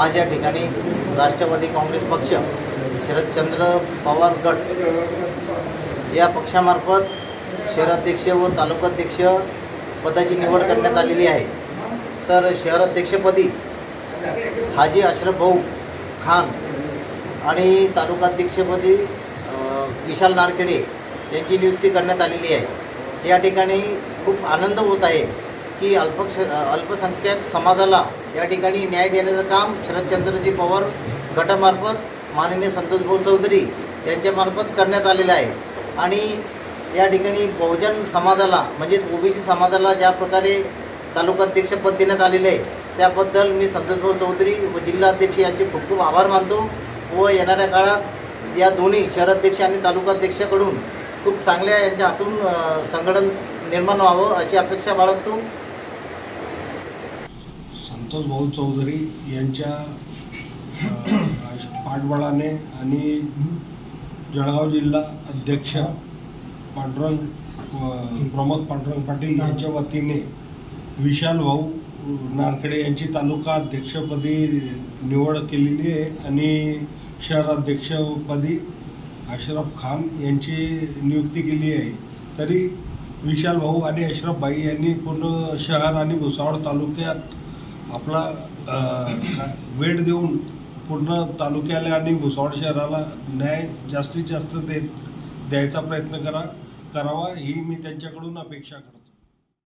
आज या ठिकाणी राष्ट्रवादी काँग्रेस पक्ष शरदचंद्र पवार गट या पक्षामार्फत शहराध्यक्ष व तालुकाध्यक्ष पदाची निवड करण्यात आलेली आहे. तर शहराध्यक्षपदी हाजी अशरफ भाऊ खान आणि तालुकाध्यक्षपदी विशाल नारखेडे यांची नियुक्ती करण्यात आलेली आहे. या ठिकाणी खूप आनंद होत आहे. की अल्पक्ष अल्पसंख्याक समाजाला या ठिकाणी न्याय देण्याचं काम शरदचंद्रजी पवार गटामार्फत माननीय संतोषभाऊ चौधरी यांच्यामार्फत करण्यात आलेलं आहे. आणि या ठिकाणी बहुजन समाजाला म्हणजेच ओबीसी समाजाला ज्या प्रकारे तालुकाध्यक्षपद देण्यात आलेले आहे त्याबद्दल मी संतोषभाऊ चौधरी व जिल्हाध्यक्ष यांचे खूप खूप आभार मानतो व येणाऱ्या काळात या दोन्ही शहराध्यक्ष आणि तालुकाध्यक्षाकडून खूप चांगल्या यांच्या हातून संघटन निर्माण व्हावं अशी अपेक्षा बाळगतो. संतोष भाऊ चौधरी यांच्या पाठबळाने आणि जळगाव जिल्हा अध्यक्ष पांडुरंग प्रमोद पांडुरंग पाटील यांच्या वतीने विशाल भाऊ नारखेडे यांची तालुका अध्यक्षपदी निवड केलेली आहे आणि शहराध्यक्षपदी अशरफ खान यांची नियुक्ती केली आहे. तरी विशाल भाऊ आणि अशरफ भाई यांनी पूर्ण शहर आणि भुसावळ तालुक्यात आपला वेळ देऊन पूर्ण तालुक्याला आणि भुसावळ शहराला न्याय जास्तीत जास्त दे द्यायचा प्रयत्न करा करावा ही मी त्यांच्याकडून अपेक्षा करतो.